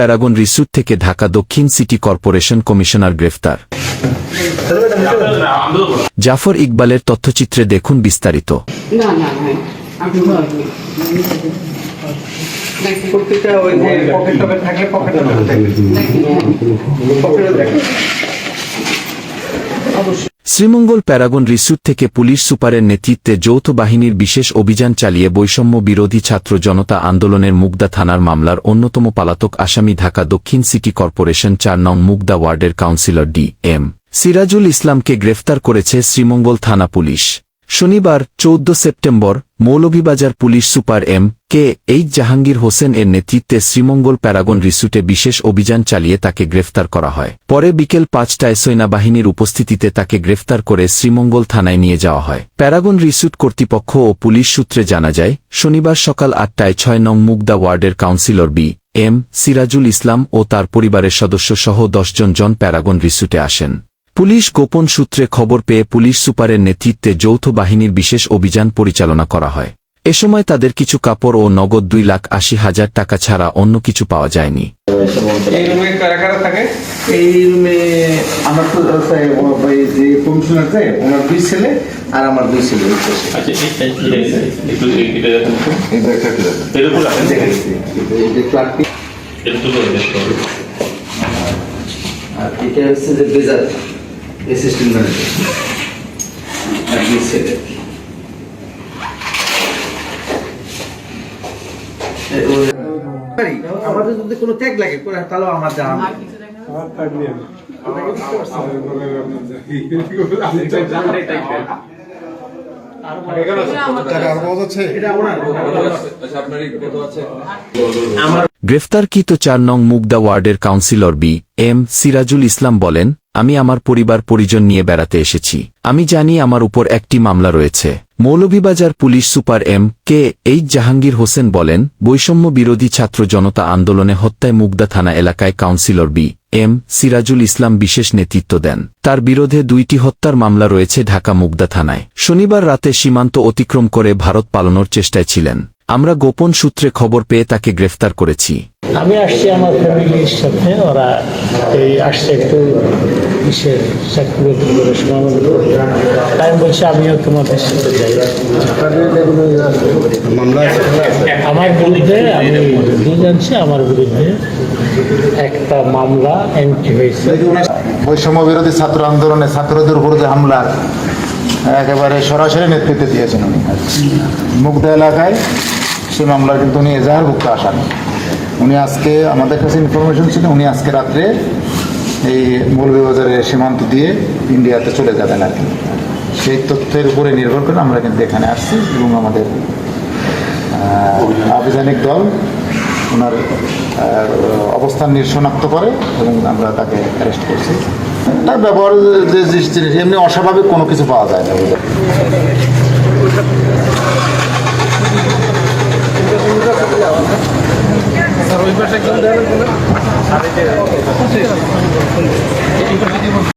Paragon রিসুট থেকে ঢাকা দক্ষিণ city corporation commissioner গ্রেফতার। জাফর ইকবালের তথ্যচিত্রে দেখুন বিস্তারিত। না শ্রীমঙ্গল প্যারাগন রিসুট থেকে পুলিশ সুপারের নেতৃত্বে যৌথ বাহিনীর বিশেষ অভিযান চালিয়ে বৈষম্য বিরোধী ছাত্র জনতা আন্দোলনের মুগদা থানার মামলার অন্যতম পালাতক আসামি ঢাকা দক্ষিণ সিটি কর্পোরেশন চার নং মুগদা ওয়ার্ডের কাউন্সিলর ডি এম সিরাজুল ইসলামকে গ্রেফতার করেছে শ্রীমঙ্গল থানা পুলিশ। শনিবার, চৌদ্দ September, Moulvibazar police super M K H Jahangir Hossain এর নেতৃত্বে শ্রীমঙ্গল প্যারাগন রিসুটে বিশেষ অভিযান চালিয়ে তাকে গ্রেফতার করা হয়। পরে বিকেল পাঁচটায় সেনাবাহিনীর উপস্থিতিতে তাকে গ্রেফতার করে শ্রীমঙ্গল থানায় নিয়ে যাওয়া হয়। প্যারাগন রিসুট কর্তৃপক্ষ ও পুলিশ সূত্রে জানা যায়, শনিবার সকাল আটটায় ছয় নং মুগদা ওয়ার্ডের councillor B M Sirajul Islam ও তার পরিবারের সদস্য সহ দশজন জন প্যারাগন রিসুটে আসেন। পুলিশ গোপন সূত্রে খবর পেয়ে পুলিশ সুপারের নেতৃত্বে যৌথ বাহিনীর বিশেষ অভিযান পরিচালনা করা হয়। এ সময় তাদের কিছু কাপড় ও নগদ দুই লাখ আশি হাজার টাকা ছাড়া অন্য কিছু পাওয়া যায়নি। এই রুমে কারা কারা থাকে? এই রুমে আমার তো যে কমিশনার আছে ওনার দুই ছেলে আর দুই ছেলে। আচ্ছা। আর এটা হচ্ছে যে বেজার অ্যাসিস্ট্যান্ট ম্যানেজার আর দুই ছেলে এ- ও- পারি, আমাদের যদি কোনো ত্যাগ লাগে আমার জানা কিছু দেখা এটা ওনার গ্রেফতারকৃত চার নং মুগদা ওয়ার্ডের councillor B M Sirajul Islam বলেন আমি আমার পরিবার পরিজন নিয়ে বেড়াতে এসেছি। আমি জানি আমার উপর একটি মামলা রয়েছে। Moulvibazar police super M K H Jahangir Hossain বলেন, বৈষম্য বিরোধী ছাত্র জনতা আন্দোলনে হত্যায় মুগদা থানা এলাকায় councillor B M Sirajul Islam বিশেষ নেতৃত্ব দেন। তার বিরোধে দুইটি হত্যার মামলা রয়েছে ঢাকা মুগদা থানায়। শনিবার রাতে সীমান্ত অতিক্রম করে ভারত পালানোর চেষ্টায় ছিলেন। আমরা গোপন সূত্রে খবর পেয়ে তাকে গ্রেফতার করেছি। আমি আসছি আমার ফ্যামিলির সাথে ওরা এই আসছে একটু কিসের চাকরি করে সমাবেশ তাই আমি বলছি আমিও তোমাদের সাথে যাই। আমার বিরুদ্ধে আমি জানছি আমার বিরুদ্ধে একটা মামলা এন্ট্রি হয়েছে। বৈষম্য বিরোধী ছাত্র আন্দোলনে ছাত্রদের উপর যে হামলা একেবারে সরাসরি নেতৃত্বে দিয়েছেন উনি। মুগ্ধ এলাকায় সেই মামলার কিন্তু উনি এজাহারভুক্ত আসামি। উনি আজকে আমাদের কাছে ইনফরমেশন ছিল উনি আজকে রাত্রে এই মৌলভীবাজারের সীমান্ত দিয়ে ইন্ডিয়াতে চলে যাবেন আর কি। সেই তথ্যের উপরে নির্ভর করে আমরা কিন্তু এখানে আসছি এবং আমাদের আহ, আভিযানিক দল ওনার অবস্থান নিয়ে শনাক্ত করে এবং আমরা তাকে অ্যারেস্ট করছি। তার ব্যবহার যে যে জিনিস এমনি অস্বাভাবিক কোনো কিছু পাওয়া যায় না বুঝলেন? আর ওই পাশে একদম দেওয়া লাগবে না